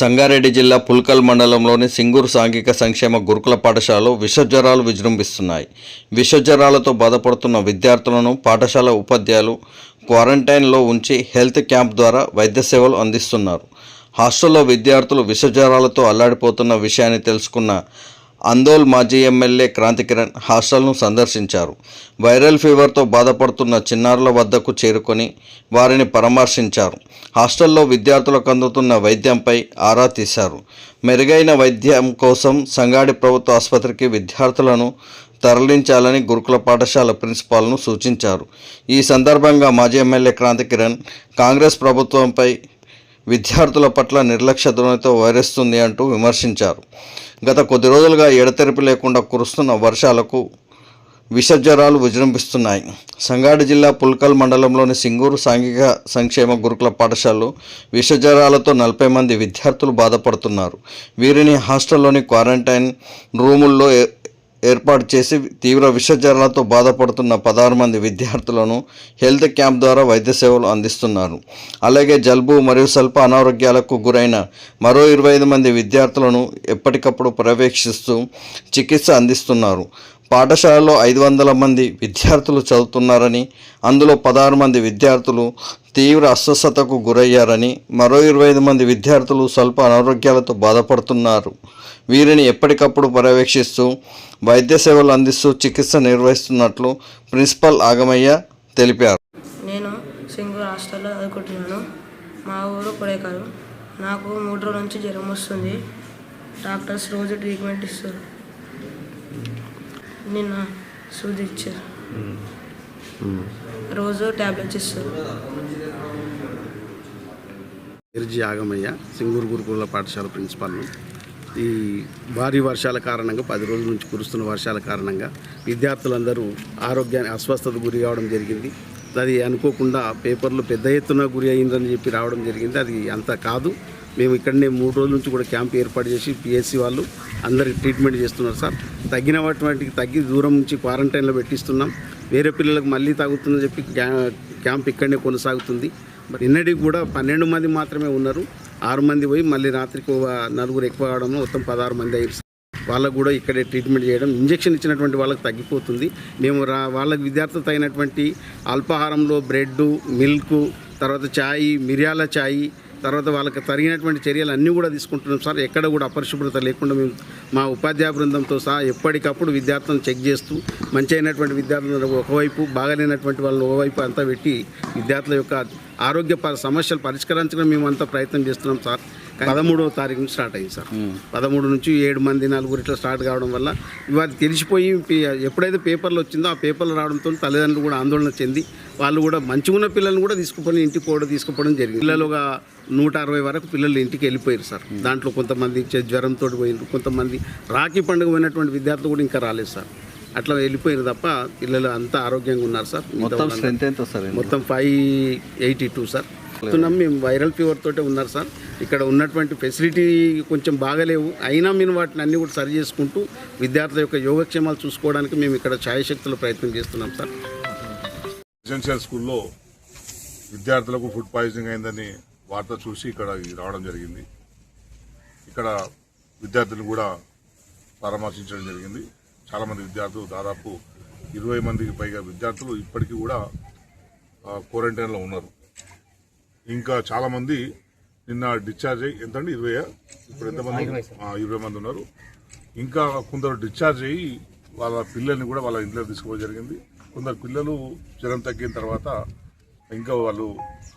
సంగారెడ్డి జిల్లా పుల్కల్ మండలంలోని సింగూరు సాంఘిక సంక్షేమ గురుకుల పాఠశాలలో విషజ్వరాలు విజృంభిస్తున్నాయి. విషజ్వరాలతో బాధపడుతున్న విద్యార్థులను పాఠశాల ఉపాధ్యాయులు క్వారంటైన్లో ఉంచి హెల్త్ క్యాంప్ ద్వారా వైద్య సేవలు అందిస్తున్నారు. హాస్టల్లో విద్యార్థులు విషజ్వరాలతో అల్లాడిపోతున్న విషయాన్ని తెలుసుకున్న అందోల్ మాజీ ఎమ్మెల్యే క్రాంతికిరణ్ హాస్టల్ను సందర్శించారు. వైరల్ ఫీవర్తో బాధపడుతున్న చిన్నారుల వద్దకు చేరుకొని వారిని పరామర్శించారు. హాస్టల్లో విద్యార్థులకు అందుతున్న వైద్యంపై ఆరా తీశారు. మెరుగైన వైద్యం కోసం సంగాడి ప్రభుత్వ ఆసుపత్రికి విద్యార్థులను తరలించాలని గురుకుల పాఠశాల ప్రిన్సిపాల్ను సూచించారు. ఈ సందర్భంగా మాజీ ఎమ్మెల్యే క్రాంతికిరణ్ కాంగ్రెస్ ప్రభుత్వంపై విద్యార్థుల పట్ల నిర్లక్ష్య ధోరణితో వ్యవహరిస్తుంది అంటూ విమర్శించారు. గత కొద్ది రోజులుగా ఎడతెరిపి లేకుండా కురుస్తున్న వర్షాలకు విషజ్వరాలు విజృంభిస్తున్నాయి. సంగారెడ్డి జిల్లా పుల్కల్ మండలంలోని సింగూరు సాంఘిక సంక్షేమ గురుకుల పాఠశాలలో విషజ్వరాలతో నలభై మంది విద్యార్థులు బాధపడుతున్నారు. వీరిని హాస్టల్లోని క్వారంటైన్ రూముల్లో ఏర్పాటు చేసి తీవ్ర విషజ్వరాలతో బాధపడుతున్న పదహారు మంది విద్యార్థులను హెల్త్ క్యాంప్ ద్వారా వైద్య సేవలు అందిస్తున్నారు. అలాగే జలుబు మరియు స్వల్ప అనారోగ్యాలకు గురైన మరో ఇరవై ఐదు మంది విద్యార్థులను ఎప్పటికప్పుడు పర్యవేక్షిస్తూ చికిత్స అందిస్తున్నారు. పాఠశాలలో ఐదు వందల మంది విద్యార్థులు చదువుతున్నారని అందులో పదహారు మంది విద్యార్థులు తీవ్ర అస్వస్థతకు గురయ్యారని మరో ఇరవై ఐదు మంది విద్యార్థులు స్వల్ప అనారోగ్యాలతో బాధపడుతున్నారు. వీరిని ఎప్పటికప్పుడు పర్యవేక్షిస్తూ వైద్య సేవలు అందిస్తూ చికిత్స నిర్వహిస్తున్నట్లు ప్రిన్సిపల్ ఆగమయ్య తెలిపారు. నేను సింగూర్ హాస్టల్లో చదువుకుంటున్నాను. మా ఊరు కొడైకాలు నాకు మూడు రోజుల నుంచి జ్వరం వస్తుంది. డాక్టర్స్ రోజు ట్రీట్మెంట్ ఇస్తారు. నిన్న సూది ఇచ్చారు. రోజు ట్యాబ్లెట్స్ ఇస్తారు. ఎర్జీ ఆగమయ్య సింగూరు గురుకుల పాఠశాల ప్రిన్సిపాల్ను ఈ భారీ వర్షాల కారణంగా పది రోజుల నుంచి కురుస్తున్న వర్షాల కారణంగా విద్యార్థులందరూ ఆరోగ్యాన్ని అస్వస్థత గురి కావడం జరిగింది. అది అనుకోకుండా పేపర్లు పెద్ద ఎత్తున గురి అయిందని చెప్పి రావడం జరిగింది. అది అంత కాదు. మేము ఇక్కడనే మూడు రోజుల నుంచి కూడా క్యాంప్ ఏర్పాటు చేసి పిఎస్సి వాళ్ళు అందరికి ట్రీట్మెంట్ చేస్తున్నారు సార్. తగ్గిన వాటికి తగ్గి దూరం నుంచి క్వారంటైన్లో పెట్టిస్తున్నాం. వేరే పిల్లలకు మళ్ళీ తగ్గుతుందని చెప్పి క్యా- క్యాంప్ ఇక్కడనే కొనసాగుతుంది. మరి నిన్నటికి కూడా పన్నెండు మంది మాత్రమే ఉన్నారు. ఆరు మంది పోయి మళ్ళీ రాత్రికి ఒక నలుగురు ఎక్కువ కావడంలో మొత్తం పదహారు మంది అయ్యారు వాళ్ళకు కూడా ఇక్కడే ట్రీట్మెంట్ చేయడం ఇంజక్షన్ ఇచ్చినటువంటి వాళ్ళకి తగ్గిపోతుంది. మేము రా వాళ్ళకి విద్యార్థులు తగినటువంటి అల్పాహారంలో బ్రెడ్ మిల్క్ తర్వాత ఛాయ్ మిరియాల ఛాయ్ తర్వాత వాళ్ళకి తగినటువంటి చర్యలు అన్నీ కూడా తీసుకుంటున్నాం సార్. ఎక్కడ కూడా అపరిశుభ్రత లేకుండా మేము మా ఉపాధ్యాయ బృందంతో సహా ఎప్పటికప్పుడు విద్యార్థులను చెక్ చేస్తూ మంచి అయినటువంటి విద్యార్థులను ఒకవైపు బాగలేనటువంటి వాళ్ళని ఒకవైపు అంతా పెట్టి విద్యార్థుల యొక్క ఆరోగ్య సమస్యలు పరిష్కరించడం మేము అంతా ప్రయత్నం చేస్తున్నాం సార్. పదమూడవ తారీఖు నుంచి స్టార్ట్ అయింది సార్. పదమూడు నుంచి ఏడు మంది నలుగురు ఇట్లా స్టార్ట్ కావడం వల్ల ఇవాళ తెలిసిపోయి ఎప్పుడైతే పేపర్లు వచ్చిందో ఆ పేపర్లు రావడంతో తల్లిదండ్రులు కూడా ఆందోళన చెంది వాళ్ళు కూడా మంచిగా ఉన్న పిల్లల్ని కూడా తీసుకుపోయి ఇంటికి పోవడం తీసుకుపోవడం జరిగింది. పిల్లలు ఒక నూట అరవై వరకు పిల్లలు ఇంటికి వెళ్ళిపోయారు సార్. దాంట్లో కొంతమంది జ్వరంతో పోయినారు కొంతమంది రాఖీ పండుగ పోయినటువంటి విద్యార్థులు కూడా ఇంకా రాలేదు సార్. అట్లా వెళ్ళిపోయారు తప్ప పిల్లలు అంతా ఆరోగ్యంగా ఉన్నారు సార్. మొత్తం మొత్తం ఫైవ్ ఎయిటీ టూ సార్. చెప్తున్నాం. మేము వైరల్ ఫీవర్ తోటే ఉన్నారు సార్. ఇక్కడ ఉన్నటువంటి ఫెసిలిటీ కొంచెం బాగలేవు. అయినా మేము వాటిని అన్ని కూడా సరి చేసుకుంటూ విద్యార్థుల యొక్క యోగక్షేమాలు చూసుకోవడానికి మేము ఇక్కడ ఛాయశక్తులు ప్రయత్నం చేస్తున్నాం సార్. రెసిడెన్షియల్ స్కూల్లో విద్యార్థులకు ఫుడ్ పాయిజనింగ్ అయిందని వార్త చూసి ఇక్కడ రావడం జరిగింది. ఇక్కడ విద్యార్థులు కూడా పరామర్శించడం జరిగింది. చాలామంది విద్యార్థులు దాదాపు ఇరవై మందికి పైగా విద్యార్థులు ఇప్పటికీ కూడా క్వారంటైన్లో ఉన్నారు. ఇంకా చాలా మంది నిన్న డిశ్చార్జ్ అయ్యి ఎంతండి? ఇరవై ఇప్పుడు ఎంతమంది ఇరవై మంది ఉన్నారు. ఇంకా కొందరు డిశ్చార్జ్ అయ్యి వాళ్ళ పిల్లల్ని కూడా వాళ్ళ ఇంట్లో తీసుకోవడం జరిగింది. కొందరు పిల్లలు జ్వరం తగ్గిన తర్వాత ఇంకా వాళ్ళు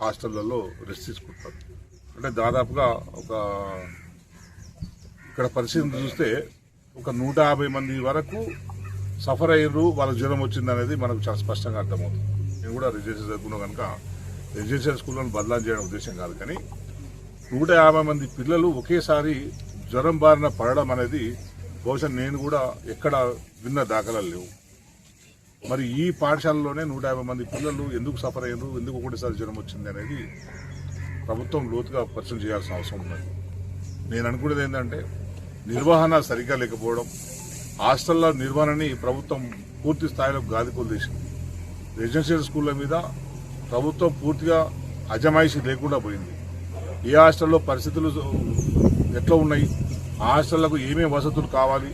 హాస్టళ్ళలో రెస్ట్ తీసుకుంటారు అంటే దాదాపుగా ఒక ఇక్కడ పరిస్థితిని చూస్తే ఒక నూట యాభై మంది వరకు సఫర్ అయ్యారు వాళ్ళ జ్వరం వచ్చింది అనేది మనకు చాలా స్పష్టంగా అర్థమవుతుంది. నేను కూడా రెసిడెన్షియల్ చదువుకున్నా కనుక రెసిడెన్షియల్ స్కూళ్ళను బదలాం చేయడం ఉద్దేశం కాదు కానీ నూట యాభై మంది పిల్లలు ఒకేసారి జ్వరం బారిన పడడం అనేది బహుశా నేను కూడా ఎక్కడ విన్న దాఖలాలు లేవు. మరి ఈ పాఠశాలలోనే నూట యాభై మంది పిల్లలు ఎందుకు సఫర్ అయ్యారు ఎందుకు ఒకటిసారి జ్వరం వచ్చింది అనేది ప్రభుత్వం లోతుగా పరిచయం చేయాల్సిన అవసరం ఉన్నది. నేను అనుకునేది ఏంటంటే నిర్వహణ సరిగ్గా లేకపోవడం హాస్టళ్ళ నిర్వహణని ప్రభుత్వం పూర్తి స్థాయిలో గాదికొలు తీసింది రెసిడెన్షియల్ స్కూళ్ళ మీద ప్రభుత్వం పూర్తిగా అజమాయిషి లేకుండా పోయింది. ఏ హాస్టల్లో పరిస్థితులు ఎట్లా ఉన్నాయి? ఆ హాస్టళ్ళకు ఏమేమి వసతులు కావాలి?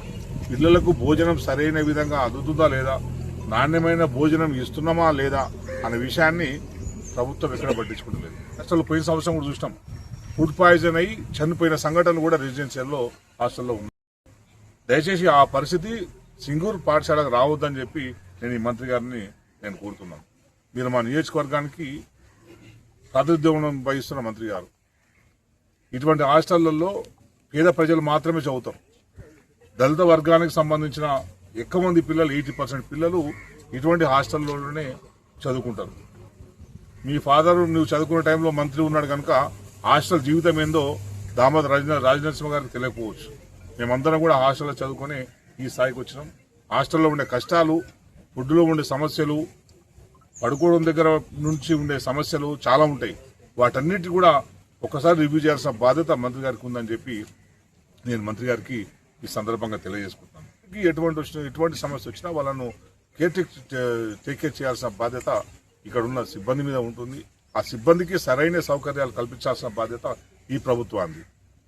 పిల్లలకు భోజనం సరైన విధంగా అందుతుందా లేదా? నాణ్యమైన భోజనం ఇస్తున్నామా లేదా? అనే విషయాన్ని ప్రభుత్వం ఎక్కడ పట్టించుకుంటలేదు అసలు పోయిన సంవత్సరం కూడా చూసినాం. ఫుడ్ పాయిజన్ అయ్యి చనిపోయిన సంఘటనలు కూడా రెసిడెన్షియల్లో హాస్టల్లో ఉన్నాయి. దయచేసి ఆ పరిస్థితి సింగూరు పాఠశాలకు రావద్దని చెప్పి నేను ఈ మంత్రి గారిని నేను కోరుతున్నాను. మీరు మా నియోజకవర్గానికి ప్రాతినిధ్యం వహిస్తున్న మంత్రి గారు. ఇటువంటి హాస్టళ్ళలో పేద ప్రజలు మాత్రమే చదువుతారు. దళిత వర్గానికి సంబంధించిన ఎక్కువ మంది పిల్లలు ఎయిటీ పర్సెంట్ పిల్లలు ఇటువంటి హాస్టల్లోనే చదువుకుంటారు. మీ ఫాదర్ నువ్వు చదువుకునే టైంలో మంత్రి ఉన్నాడు కనుక హాస్టల్ జీవితం ఏందో దామోదర్ రాజ రాజనరసింహ గారికి తెలియకపోవచ్చు. మేమందరం కూడా హాస్టల్లో చదువుకొని ఈ స్థాయికి వచ్చినాం. హాస్టల్లో ఉండే కష్టాలు ఫుడ్లో ఉండే సమస్యలు పడుకోవడం దగ్గర నుంచి ఉండే సమస్యలు చాలా ఉంటాయి. వాటన్నిటి కూడా ఒకసారి రివ్యూ చేయాల్సిన బాధ్యత మంత్రి గారికి ఉందని చెప్పి నేను మంత్రి గారికి ఈ సందర్భంగా తెలియజేసుకుంటున్నాను. ఎటువంటి వచ్చిన ఎటువంటి సమస్య వచ్చినా వాళ్ళను కేర్ టేక్ టేక్ కేర్ చేయాల్సిన బాధ్యత ఇక్కడ ఉన్న సిబ్బంది మీద ఉంటుంది. ఆ సిబ్బందికి సరైన సౌకర్యాలు కల్పించాల్సిన బాధ్యత ఈ ప్రభుత్వాన్ని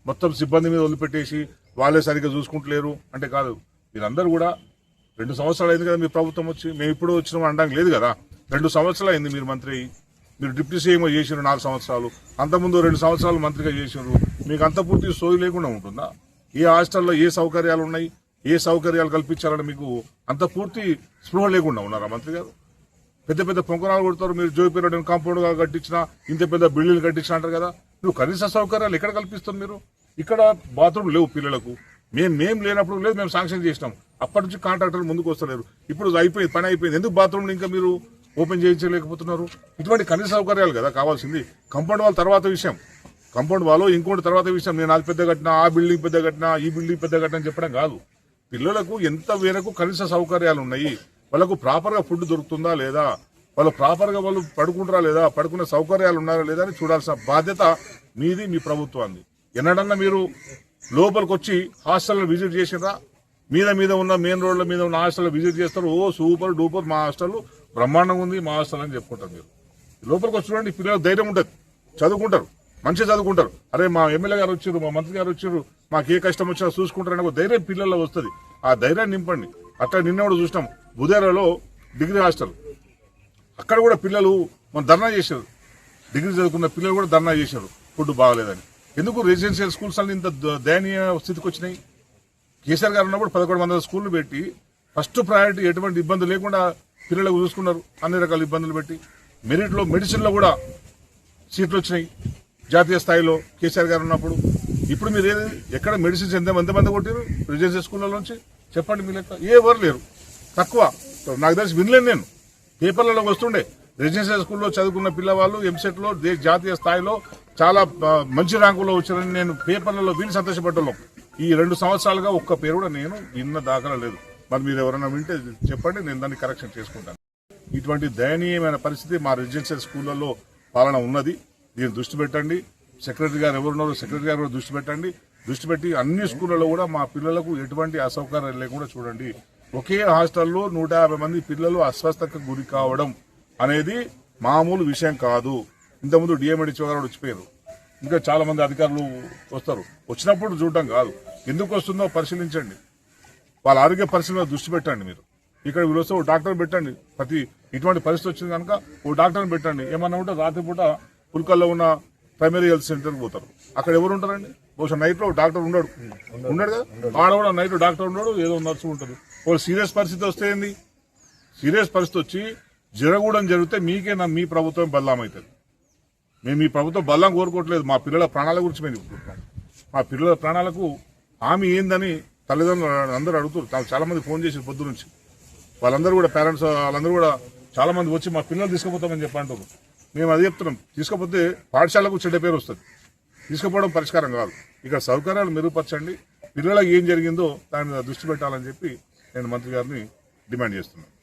మొత్తం సిబ్బంది మీద వదిలిపెట్టేసి వాళ్ళే సరిగ్గా చూసుకుంటలేరు. అంటే కాదు మీరందరూ కూడా రెండు సంవత్సరాలు అయింది కదా మీ ప్రభుత్వం వచ్చి మేము ఇప్పుడు వచ్చినాం అనడానికి లేదు కదా. రెండు సంవత్సరాలు అయింది మీరు మంత్రి. మీరు డిప్యూటీ సీఎం చేసినారు నాలుగు సంవత్సరాలు. అంతకుముందు రెండు సంవత్సరాలు మంత్రిగా చేసినారు మీకు అంత పూర్తి సోయి లేకుండా ఉంటుందా? ఏ హాస్టల్లో ఏ సౌకర్యాలు ఉన్నాయి? ఏ సౌకర్యాలు కల్పించాలని మీకు అంత పూర్తి స్పృహ లేకుండా ఉన్నారా మంత్రి గారు? పెద్ద పెద్ద పొంకరాలు కొడతారు. మీరు జోయిపేట కాంపౌండ్ కట్టించిన ఇంత పెద్ద బిల్డింగ్లు కట్టించిన అంటారు కదా. నువ్వు కనీస సౌకర్యాలు ఎక్కడ కల్పిస్తాం మీరు? ఇక్కడ బాత్రూమ్ లేవు పిల్లలకు. మేము మేము లేనప్పుడు లేదు మేము శాంక్షన్ చేసినాం. అప్పటి నుంచి కాంట్రాక్టర్లు ముందుకు వస్తలేరు. ఇప్పుడు అయిపోయింది పని అయిపోయింది. ఎందుకు బాత్రూమ్ ఇంకా మీరు ఓపెన్ చేయించలేకపోతున్నారు. ఇటువంటి కనీస సౌకర్యాలు కదా కావాల్సింది. కంపౌండ్ వాళ్ళ తర్వాత విషయం. కంపౌండ్ వాళ్ళు ఇంకోటి తర్వాత విషయం. నేను అది పెద్ద కట్టిన ఆ బిల్డింగ్ పెద్ద కట్టిన ఈ బిల్డింగ్ పెద్ద కట్టిన చెప్పడం కాదు. పిల్లలకు ఎంత మేరకు కనీస సౌకర్యాలు ఉన్నాయి? వాళ్ళకు ప్రాపర్గా ఫుడ్ దొరుకుతుందా లేదా? వాళ్ళు ప్రాపర్గా వాళ్ళు పడుకుంటారా లేదా? పడుకునే సౌకర్యాలు ఉన్నారా లేదా అని చూడాల్సిన బాధ్యత మీది మీ ప్రభుత్వాన్ని ఎన్నడన్నా మీరు లోపలికి వచ్చి హాస్టల్ విజిట్ చేసినరా మీద మీద ఉన్న మెయిన్ రోడ్ల మీద ఉన్న హాస్టల్ విజిట్ చేస్తారు. ఓ సూపర్ డూపర్ మా హాస్టల్. బ్రహ్మాండంగా ఉంది మా హాస్టల్ అని చెప్పుకుంటారు మీరు. లోపలికి వచ్చి చూడండి పిల్లలకు ధైర్యం ఉంటుంది. చదువుకుంటారు. మంచిగా చదువుకుంటారు. అరే మా ఎమ్మెల్యే గారు వచ్చారు మా మంత్రి గారు వచ్చారు మాకు ఏ కష్టం వచ్చినా చూసుకుంటారని ఒక ధైర్యం పిల్లల్లో వస్తుంది. ఆ ధైర్యాన్ని నింపండి. అట్లా నిన్న కూడా చూసినాం. బుధేరాలో డిగ్రీ హాస్టల్. అక్కడ కూడా పిల్లలు మన ధర్నా చేశారు. డిగ్రీ చదువుకున్న పిల్లలు కూడా ధర్నా చేశారు. ఫుడ్ బాగలేదని. ఎందుకు రెసిడెన్షియల్ స్కూల్స్ అన్ని ఇంత దయనీయ స్థితికి వచ్చినాయి? కేసీఆర్ గారు ఉన్నప్పుడు పదకొండు వందల స్కూళ్ళు పెట్టి ఫస్ట్ ప్రయారిటీ ఎటువంటి ఇబ్బంది లేకుండా పిల్లలకు చూసుకున్నారు. అన్ని రకాల ఇబ్బందులు పెట్టి మెరిట్లో మెడిసిన్లో కూడా సీట్లు వచ్చినాయి. జాతీయ స్థాయిలో కేసీఆర్ గారు ఉన్నప్పుడు. ఇప్పుడు మీరు ఏది ఎక్కడ మెడిసిన్స్ ఎంత ఎంతమంది కొట్టారు రెసిడెన్షియల్ స్కూళ్ళలోంచి చెప్పండి మీ లెక్క. ఏ ఎవరు లేరు. తక్కువ. నాకు తెలిసి వినలేను నేను. పేపర్లలో వస్తుండే. రెసిడెన్షియల్ స్కూల్లో చదువుకున్న పిల్లవాళ్ళు ఎంసెట్లో దేశ జాతీయ స్థాయిలో చాలా మంచి ర్యాంకులో వచ్చారని నేను పేపర్లలో విని సంతోషపడ్డాం ఈ రెండు సంవత్సరాలుగా ఒక్క పేరు కూడా నేను విన్న దాఖలా లేదు. మరి మీరు ఎవరైనా వింటే చెప్పండి నేను దాన్ని కరెక్షన్ చేసుకుంటాను. ఇటువంటి దయనీయమైన పరిస్థితి మా రెసిడెన్షియల్ స్కూళ్ళల్లో పాలన ఉన్నది. దీన్ని దృష్టి పెట్టండి. సెక్రటరీ గారు ఎవరున్నారో సెక్రటరీ గారు దృష్టి పెట్టండి. దృష్టి పెట్టి అన్ని స్కూళ్ళలో కూడా మా పిల్లలకు ఎటువంటి అసౌకర్యాలు లేకుండా చూడండి. ఒకే హాస్టల్లో నూట యాభై మంది పిల్లలు అస్వస్థతకు గురి కావడం అనేది మామూలు విషయం కాదు. ఇంతకుముందు డిఎంఎడిచో గారు వచ్చిపోయారు. ఇంకా చాలా మంది అధికారులు వస్తారు. వచ్చినప్పుడు చూడటం కాదు. ఎందుకు వస్తుందో పరిశీలించండి. వాళ్ళ ఆరోగ్య పరిస్థితి మీద దృష్టి పెట్టండి మీరు. ఇక్కడ వీళ్ళొస్తే ఒక ఓ డాక్టర్ పెట్టండి. ప్రతి ఇటువంటి పరిస్థితి వచ్చింది కనుక ఓ డాక్టర్ని పెట్టండి. ఏమన్నా ఉంటే రాత్రిపూట పుల్కల్లో ఉన్న ప్రైమరీ హెల్త్ సెంటర్కి పోతారు. అక్కడ ఎవరు ఉంటారండి? బహుశా నైట్లో డాక్టర్ ఉండడు. ఉండడు కదా? ఆడ కూడా నైట్ డాక్టర్ ఉన్నాడు ఏదో నర్సు ఉంటుంది ఒక సీరియస్ పరిస్థితి వస్తే ఏంది? సీరియస్ పరిస్థితి వచ్చి జరగడం జరిగితే మీకే నా మీ ప్రభుత్వం బదలాం అవుతుంది. మేము మీ ప్రభుత్వం బల్లం కోరుకోవట్లేదు. మా పిల్లల ప్రాణాల గురించి మేము మా పిల్లల ప్రాణాలకు హామీ ఏందని తల్లిదండ్రులు అందరూ అడుగుతారు చాలా- చాలా మంది ఫోన్ చేసి పొద్దు నుంచి. వాళ్ళందరూ కూడా పేరెంట్స్ వాళ్ళందరూ కూడా చాలా మంది వచ్చి మా పిల్లలు తీసుకుపోతామని చెప్పి అంటారు మేము అది చెప్తున్నాం. తీసుకపోతే పాఠశాలకు చెడ్డ పేరు వస్తుంది. తీసుకుపోవడం పరిష్కారం కాదు. ఇక్కడ సౌకర్యాలు మెరుగుపరచండి. పిల్లలకు ఏం జరిగిందో దాని మీద దృష్టి పెట్టాలని చెప్పి నేను మంత్రి గారిని డిమాండ్ చేస్తున్నాను.